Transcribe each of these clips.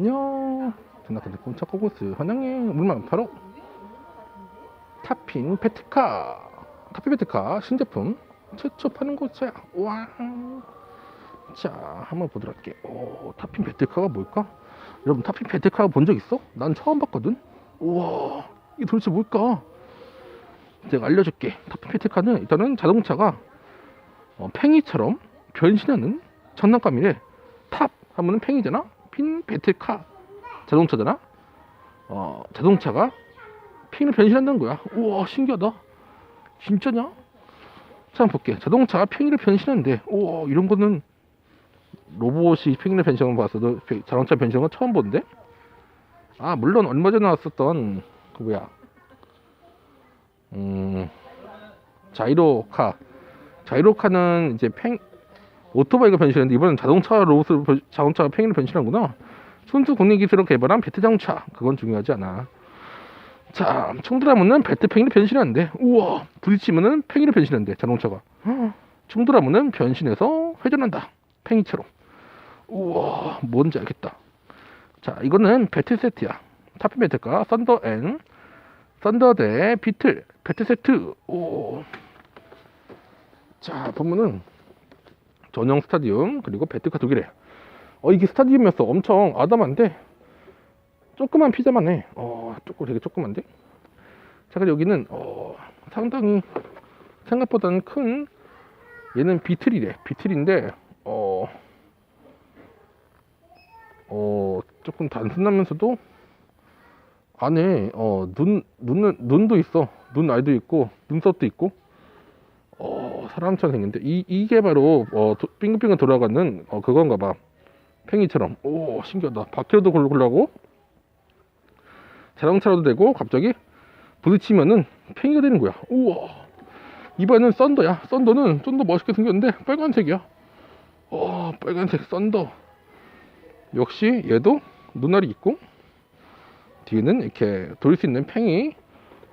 안녕. 전화카드 꼼짝 코고스 환영해. 물만 바로 타핀 페트카. 타핀 페트카 신제품 최초 파는 곳이야. 와. 자, 한번 보도록 할게. 오, 타핀 페트카가 뭘까? 여러분, 타핀 페트카 본 적 있어? 난 처음 봤거든. 우와, 이게 도대체 뭘까? 내가 알려줄게. 타핀 페트카는 일단은 자동차가 어, 팽이처럼 변신하는 장난감이래. 탑 하면은 팽이잖아. 핀 배틀카 자동차잖아. 어 자동차가 핀을 변신한다는 거야. 우와 신기하다. 진짜냐? 자 한번 볼게. 자동차가 팽이를 변신하는데 우와 이런 거는 로봇이 팽이를 변신하는 거 봤어도 페- 자동차 변신한 건 처음 보는데. 아 물론 얼마 전에 나왔었던 그 뭐야 음 자이로카 자이로카는 이제 팽 오토바이가 변신했는데 이번엔 자동차 로봇으로 변- 자동차가 팽이로 변신하구나. 순수 국내 기술로 개발한 배트 자동차. 그건 중요하지 않아. 자, 총드라문은 배트 팽이로 변신하는데, 우와, 부딪히면은 팽이로 변신하는데 자동차가. 총드라문은 변신해서 회전한다. 팽이처럼. 우와, 뭔지 알겠다. 자, 이거는 배틀 세트야. 타핀 배틀과 썬더 앤 썬더 대 비틀 배틀 세트. 오. 자, 보면은 전용 스타디움 그리고 배트카 두 개래. 어 이게 스타디움이었어. 엄청 아담한데 조그만 피자만 해. 어 조금 되게 조그만데. 자 그리고 여기는 어 상당히 생각보다는 큰 얘는 비틀이래. 비틀인데 어. 어 조금 단순하면서도 안에 어 눈 눈은 눈도 있어 눈 알도 있고 눈썹도 있고 어, 사람처럼 생겼는데 이 이게 바로 어, 도- 빙글빙글 돌아가는 어, 그건가 봐. 팽이처럼. 오, 신기하다. 바퀴로도 굴- 굴러가고 자동차로도 되고 갑자기 부딪히면은 팽이가 되는 거야. 우와. 이번엔 썬더야. 썬더는 좀 더 멋있게 생겼는데 빨간색이야. 어, 빨간색 썬더. 역시 얘도 눈알이 있고 뒤에는 이렇게 돌릴 수 있는 팽이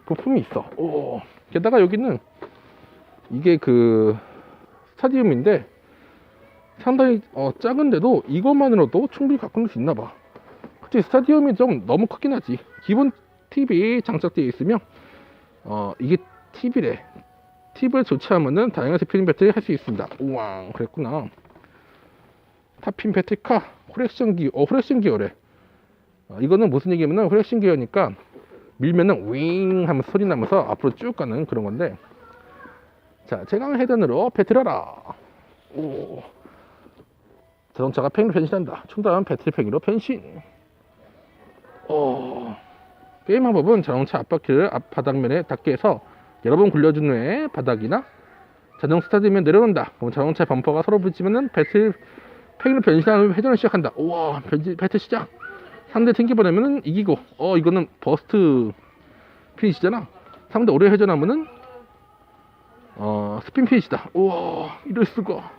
부품이 있어. 오. 게다가 여기는 이게 그 스타디움인데 상당히 어, 작은데도 이것만으로도 충분히 가꿀 수 있나 봐. 그치 스타디움이 좀 너무 크긴 하지. 기본 TV 장착되어 있으면 어 이게 TV래. TV를 조치하면은 다양한 스피닝 배터리 할수 있습니다. 우와 그랬구나. 타핀 배터리카 후렉션 기어 어 후렉션 기어래. 어, 이거는 무슨 얘기냐면은 후렉션 기어니까 밀면은 윙 하면서 소리 나면서 앞으로 쭉 가는 그런 건데 자, 제강 헤드으로 배틀하라. 오. 자동차가 팽이로 변신한다. 충분한 배터리 팽이로 변신. 오. 게임 방법은 자동차 앞바퀴를 앞 바닥면에 닿게 해서 여러 번 굴려준 후에 바닥이나 자동 스타트면 내려놓는다. 그럼 자동차 범퍼가 서로 부딪히면은 배틀 팽이로 변신하는 후에 회전을 시작한다. 우와, 변신, 배틀 시작. 상대 튕겨버리면은 이기고, 어, 이거는 버스트 피니시잖아. 상대 오래 회전하면은 어, 스핀 피니시다. 우와, 이럴 수가.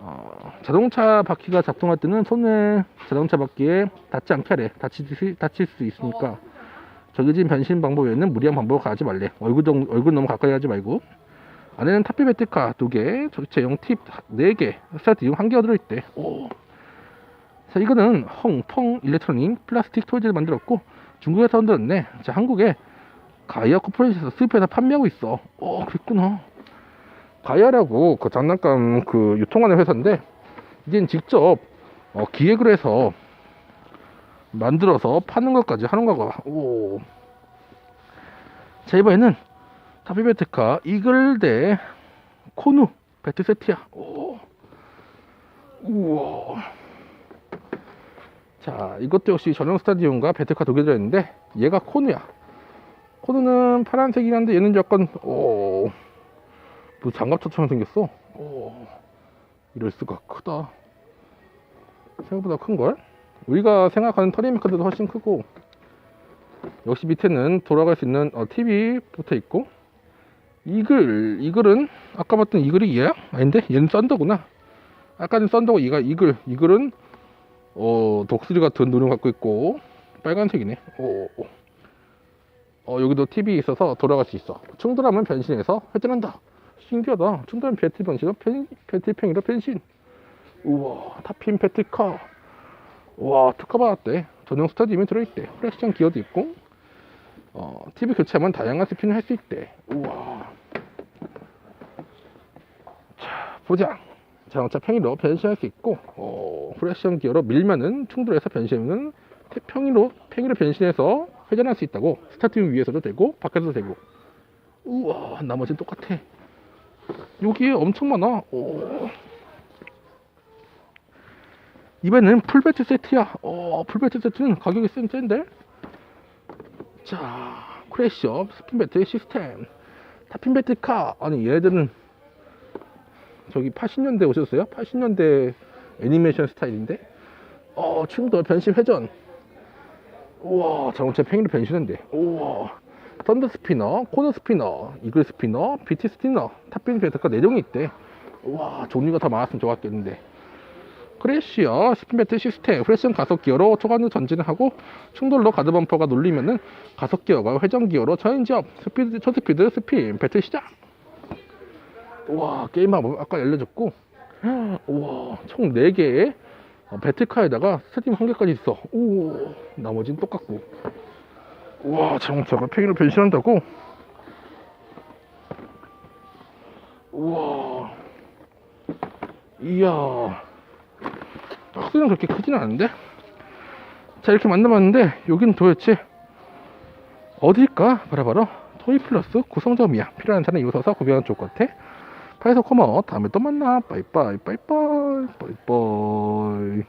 어, 자동차 바퀴가 작동할 때는 손을 자동차 바퀴에 닿지 않게 하래. 수- 다칠 수 있으니까. 정해진 변신 방법 외에는 무리한 방법을 가지 말래. 얼굴, 정, 얼굴 너무 가까이 하지 말고. 안에는 타피 배트카 두 개, 전용 팁네 개, 스타디움 한 개가 들어있대. 오. 자, 이거는 헝펑 일렉트로닉 플라스틱 토이즈를 만들었고, 중국에서 만들었네. 자, 한국에 가이아 코퍼레이션에서 수입해서 판매하고 있어. 어, 그랬구나. 가이아라고 그 장난감 그 유통하는 회사인데, 이젠 직접 어, 기획을 해서 만들어서 파는 것까지 하는 거가. 오. 자, 이번에는 타피베트카 이글 대 코누 배트 세트야. 오. 우와. 자, 이것도 역시 전용 스타디움과 배트카 두개 들어있는데, 얘가 코누야. 코드는 파란색이긴 한데 얘는 약간 오, 뭐 장갑차처럼 생겼어. 오, 이럴 수가 크다. 생각보다 큰 걸? 우리가 생각하는 터리메카드도 훨씬 크고 역시 밑에는 돌아갈 수 있는 어, TV 붙어 있고 이글 이글은 아까 봤던 이글이 얘야? 아닌데 얘는 썬더구나. 아까는 썬더고 얘가 이글 이글은 어 독수리 같은 눈을 갖고 있고 빨간색이네. 오. 어, 여기도 TV 있어서 돌아갈 수 있어. 충돌하면 변신해서 회전한다. 신기하다. 충돌하면 배틀 변신으로 펜, 배틀팽이로 변신. 우와, 타핀 배틀카. 와 특허 받았대 전용 스타디움이 들어있대 프레시한 기어도 있고 어, TV 교체하면 다양한 스핀을 할 수 있대 우와 자 보자 자동차 평이로 변신할 수 있고 어, 프레시한 기어로 밀면은 충돌해서 변신하면 평이로 평이로 변신해서 회전할 수 있다고. 스타트움 위에서도 되고 밖에서도 되고. 우와 나머지는 똑같아. 여기에 엄청 많아. 오. 이번에는 풀배트 세트야. 어 풀배트 세트는 가격이 쌤 센데? 자 크래시업 스핀배트 시스템. 타핀배트 카. 아니 얘네들은 저기 80년대 오셨어요? 80년대 애니메이션 스타일인데? 어 충돌 변신 회전 우와 자동차 팽이로 변신한대 우와. 썬더 스피너 코너 스피너 이글 스피너 비티 스피너 탑빈 배트가 4종이 있대. 우와 종류가 더 많았으면 좋았겠는데. 크래시어 스핀 배트 시스템 프레션 가속 기어로 초간으로 전진을 하고 충돌로 가드 범퍼가 눌리면은 가속 기어가 회전 기어로 저인지업 스피드 초스피드 스핀 배트 시작. 우와 게임 방법 아까 알려줬고. 우와 총 4개의 어, 배틀카에다가 스팀 한 개까지 있어. 오 나머지는 똑같고. 우와 자동차가 팽이로 변신한다고? 우와. 이야. 박스는 그렇게 크진 않은데? 자 이렇게 만나봤는데 여기는 도대체 어딜까? 바라바라 토이 플러스 구성점이야. 필요한 사서 구매하면 좋을 것 같아 파이서 코머 다음에 또 만나. 빠이빠이 빠이빠이 빠이빠이